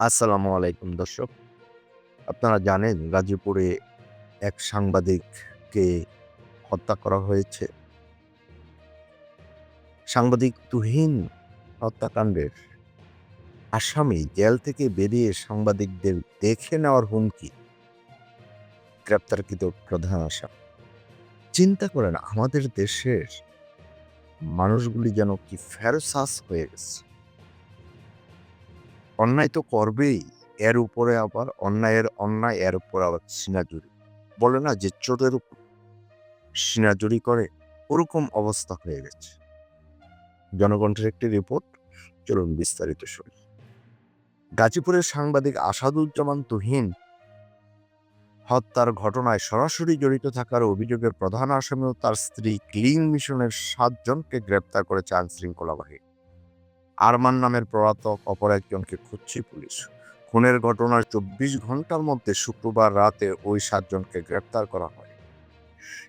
আসসালামু আলাইকুম দর্শক। আপনারা জানেন গাজীপুরে এক সাংবাদিককে হত্যা করা হয়েছে। সাংবাদিক তুহিন হত্যাকাণ্ডের আসামি জেল থেকে বেরিয়ে সাংবাদিকদের দেখে নেওয়ার হুমকি, গ্রেপ্তারকৃত প্রধান আসামি। চিন্তা করেন, আমাদের দেশের মানুষগুলি যেন কি ফেরসাস হয়ে গেছে। অন্যায় তো করবেই, এর উপরে আবার অন্যায়ের অন্যায়, এর উপর আবার সিনাজুরি। বলে না যে চোরের উপর সিনাজুরি করে, ওরকম অবস্থা হয়ে গেছে। জনকণ্ঠের একটি রিপোর্ট, চলুন বিস্তারিত শুনি। গাজীপুরের সাংবাদিক আসাদুজ্জামান তুহিন হত্যার ঘটনায় সরাসরি জড়িত থাকার অভিযোগের প্রধান আসামি ও তার স্ত্রী ক্লিন মিশনের সাতজনকে গ্রেপ্তার করেছে আইন শৃঙ্খলা বাহিনী। আরমান নামের পলাতক অপর একজনকে খুঁজছে পুলিশ। খুনের ঘটনার চব্বিশ ঘণ্টার মধ্যে শুক্রবার রাতে ওই সাতজনকে গ্রেপ্তার করা হয়।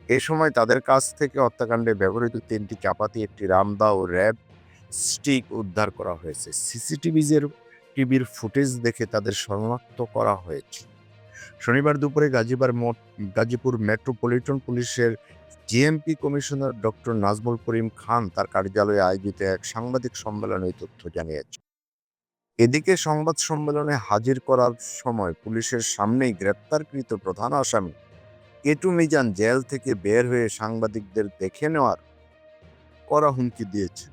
এ সময় তাদের কাছ থেকে হত্যাকাণ্ডে ব্যবহৃত তিনটি চাপাতি, একটি রামদা ও র্যাব স্টিক উদ্ধার করা হয়েছে। সিসিটিভিজের, টিভির ফুটেজ দেখে তাদের শনাক্ত করা হয়েছে। শনিবার দুপুরে গাজীবার গাজীপুর মেট্রোপলিটন পুলিশের GMP commissioner doctor Nazmul Karim Khan তার কার্যালয়ে আয়োজিত এক সাংবাদিক সম্মেলনে এই তথ্য জানিয়েছেন। এদিকে সংবাদ সম্মেলনে হাজির করার সময় পুলিশের সামনেই গ্রেপ্তারকৃত প্রধান আসামি কেটু মিজান জেল থেকে বের হয়ে সাংবাদিকদের দেখে নেওয়ার করা হুমকি দিয়েছে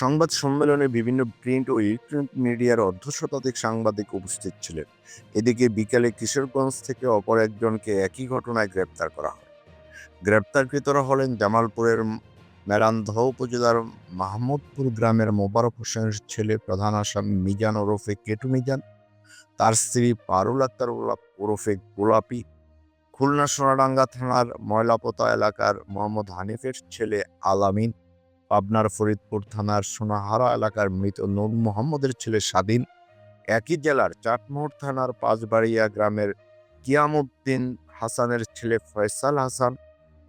সংবাদ সম্মেলনে বিভিন্ন প্রিন্ট ও ইলেকট্রনিক মিডিয়ার অর্ধ শতাধিক সাংবাদিক উপস্থিত ছিলেন। এদিকে বিকেলে কিশোরগঞ্জ থেকে অপর একজনকে একই ঘটনায় গ্রেপ্তার করা হয়। গ্রেপ্তারকৃতরা হলেন জামালপুরের মেরান্ধ উপজেলার মাহমুদপুর গ্রামের মোবারক হোসেনের ছেলে প্রধান আসামি মিজান ওরফে কেটু মিজান, তার স্ত্রী পারুল আক্তার ওরফে গোলাপি, খুলনা সোনাডাঙ্গা থানার ময়লাপোতা এলাকার মোহাম্মদ হানিফের ছেলে আলামিন পাবনার ফরিদপুর থানার সোনাহারা এলাকার মৃত নূর মোহাম্মদের ছেলে স্বাধীন। একই জেলার চাটমোহর থানার পাঁচবাড়িয়া গ্রামের কিয়ামুদ্দিন হাসানের ছেলে ফয়সাল হাসান,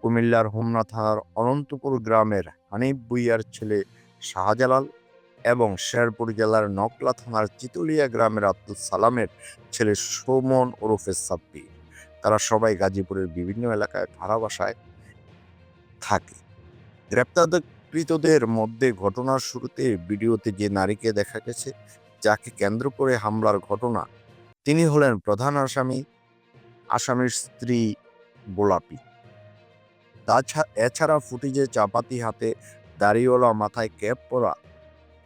কুমিল্লার হোমনা থানার অনন্তপুর গ্রামের হানিফ বুইয়ার ছেলে শাহজালাল এবং শেরপুর জেলার নকলা থানার চিতুলিয়া গ্রামের আব্দুল সালামের ছেলে সৌমন ওরফে সাব্বির তারা সবাই গাজীপুরের বিভিন্ন এলাকায় ভাড়া বাসায় থাকে। গ্রেপ্তারকৃতদের মধ্যে ঘটনার শুরুতে ভিডিওতে যে নারীকে দেখা গেছে, যাকে কেন্দ্র করে হামলার ঘটনা, তিনি হলেন প্রধান আসামি, আসামির স্ত্রী গোলাপি তাছাড়া এছাড়া ফুটিজে চাপাতি হাতে দাড়িওয়ালা মাথায় ক্যাপ পরা,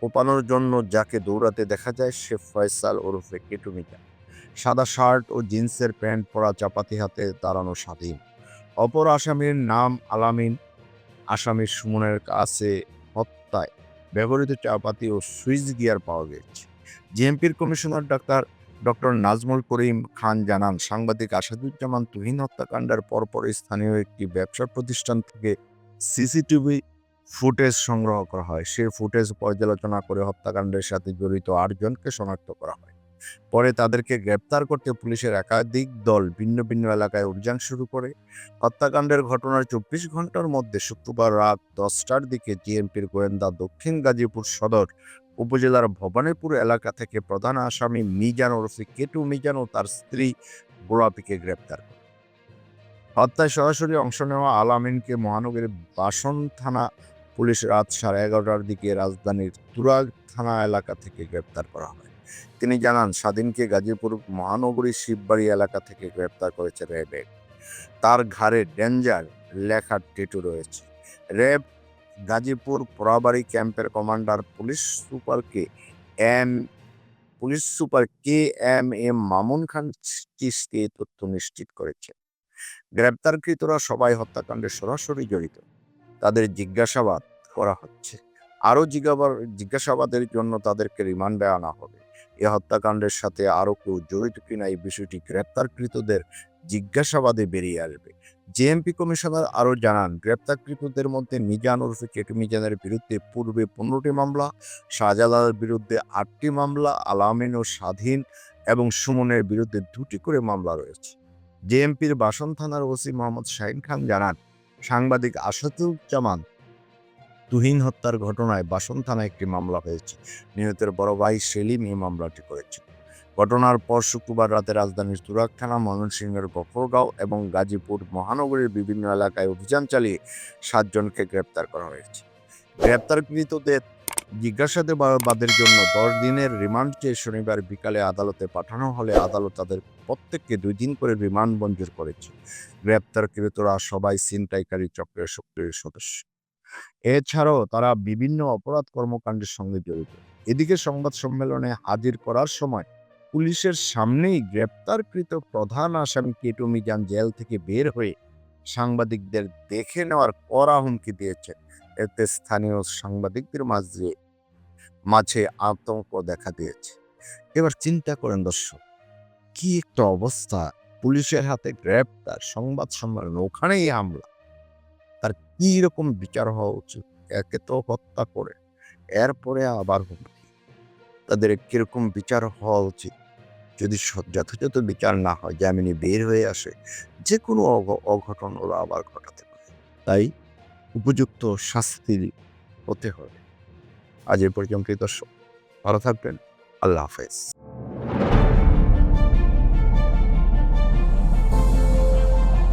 কোপানোর জন্য যাকে দৌড়াতে দেখা যায় সে ফয়সাল ওরফে কেটুমিকা। সাদা শার্ট ও জিন্সের প্যান্ট পরা চাপাতি হাতে দাঁড়ানো স্বাধীন। অপর আসামির নাম আলামিন আসামির সুমনের কাছে হত্যায় ব্যবহৃত চাপাতি ও সুইচ গিয়ার পাওয়া গেছে। জিএমপির commissioner doctor doctor Nazmul Karim Khan জানান, সাংবাদিক আসাদুজ্জামান তুহিন হত্যাকাণ্ডের পরপর স্থানীয় একটি ব্যবসা প্রতিষ্ঠান থেকে সিসিটিভি ফুটেজ সংগ্রহ করা হয়। সেই ফুটেজ পর্যালোচনা করে হত্যাকাণ্ডের সাথে জড়িত আটজনকে শনাক্ত করা হয়। পরে তাদেরকে গ্রেপ্তার করতে পুলিশের একাধিক দল ভিন্ন ভিন্ন এলাকায় অভিযান শুরু করে। হত্যাকাণ্ডের ঘটনার চব্বিশ ঘণ্টার মধ্যে শুক্রবার রাত দশটার দিকে জিএমপির গোয়েন্দা দক্ষিণ গাজীপুর সদর উপজেলার ভবানীপুর এলাকা থেকে প্রধান আসামি মিজান ওরফে কেটু মিজান ও তার স্ত্রী গোলাপিকে গ্রেপ্তার করে। হত্যায় সরাসরি অংশ নেওয়া আলামিনকে মহানগরীর বাসন থানা পুলিশ রাত সাড়ে এগারোটার দিকে রাজধানীর তুরাগ থানা এলাকা থেকে গ্রেপ্তার করা হয়। তিনি জানান, স্বাধীনকে গাজীপুর মহানগরী শিববাড়ি এলাকা থেকে গ্রেপ্তার করেছে র্যাব তার ঘাড়ে ডেঞ্জার লেখা টেটু রয়েছে। র্যাব গাজীপুর পোড়াবাড়ি ক্যাম্পের commander police সুপারকে M, police super K M M Mamun Khan Chisti তথ্য নিশ্চিত করেছে। গ্রেপ্তারকৃতরা সবাই হত্যাকাণ্ডে সরাসরি জড়িত। তাদের জিজ্ঞাসাবাদ করা হচ্ছে। আরও জিজ্ঞাসাবাদের জন্য তাদেরকে রিমান্ডে আনা হবে। এ হত্যাকাণ্ডের সাথে আরও কেউ জড়িত কিনা এই বিষয়টি গ্রেপ্তারকৃতদের জিজ্ঞাসাবাদে বেরিয়ে আসবে। জেএমপি কমিশনার আরও জানান, গ্রেপ্তারকৃতদের মধ্যে মিজান ওরফে কেটু মিজানের বিরুদ্ধে পূর্বে পনেরোটি মামলা, শাহজালালের বিরুদ্ধে আটটি মামলা, আলামিন ও স্বাধীন এবং সুমনের বিরুদ্ধে দুটি করে মামলা রয়েছে। জেএমপির বাসন থানার ওসি মোহাম্মদ শাহিন খান জানান, সাংবাদিক আসাদুজ্জামান তুহিন হত্যার ঘটনায় বাসন থানায় একটি মামলা হয়েছে। নিহতের বড় ভাই সেলিম এই মামলাটি করেছে। ঘটনার পর শুক্রবার রাতে রাজধানীর তুরাক থানা, ময়মনসিংহের গফরগাঁও এবং গাজীপুর মহানগরীর বিভিন্ন এলাকায় অভিযান চালিয়ে সাতজনকে গ্রেপ্তার করা হয়েছে। গ্রেপ্তারকৃতদের জিজ্ঞাসাবাদের জন্য দশ দিনের রিমান্ড চেয়ে শনিবার বিকালে আদালতে পাঠানো হলে আদালত তাদের প্রত্যেককে দুই দিন করে রিমান্ড মঞ্জুর করেছে। গ্রেপ্তারকৃতরা সবাই ছিনতাইকারী চক্রের সক্রিয় সদস্য। এছাড়াও তারা বিভিন্ন অপরাধ কর্মকাণ্ডের সঙ্গে জড়িত। এদিকে সংবাদ সম্মেলনে হাজির করার সময় পুলিশের সামনেই গ্রেপ্তারকৃত প্রধান আসামি কেটু মিজান জেল থেকে বের হয়ে সাংবাদিকদের দেখে নেওয়ার কড়া হুমকি দিয়েছেন। এতে স্থানীয় সাংবাদিকদের মাঝে মাঝে আতঙ্ক দেখা দিয়েছে। এবার চিন্তা করেন দর্শক, কি একটা অবস্থা? পুলিশের হাতে গ্রেপ্তার, সংবাদ সম্মেলন, ওখানেই হামলা। তার কি রকম বিচার হওয়া উচিত? একে তো হত্যা করে, এরপরে আবার হুমকি। তাদের কীরকম বিচার হওয়া উচিত? যদি যথাযথ বিচার না হয় জামিনে বের হয়ে আসে যে কোনো অঘ- অঘটন ওরা আবার ঘটাতে পারে। তাই উপযুক্ত শাস্তি হতে হবে। আজ এ পর্যন্তই দর্শক, ভালো থাকবেন, আল্লাহ হাফেজ।